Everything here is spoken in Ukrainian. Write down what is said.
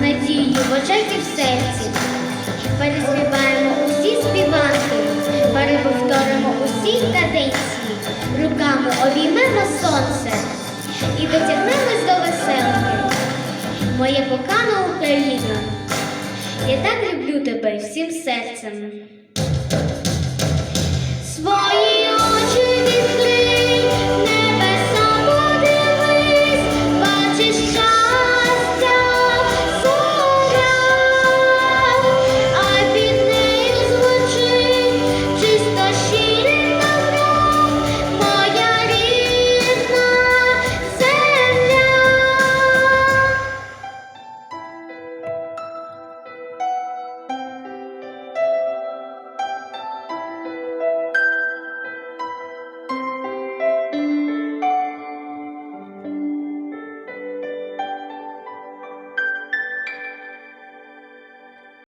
Надію в очах і в серці. Переспіваємо усі співанки, переповторимо усі каденції, руками обіймемо сонце і дотягнемось до веселки. Моя покана Україна, я так люблю тебе всім серцем.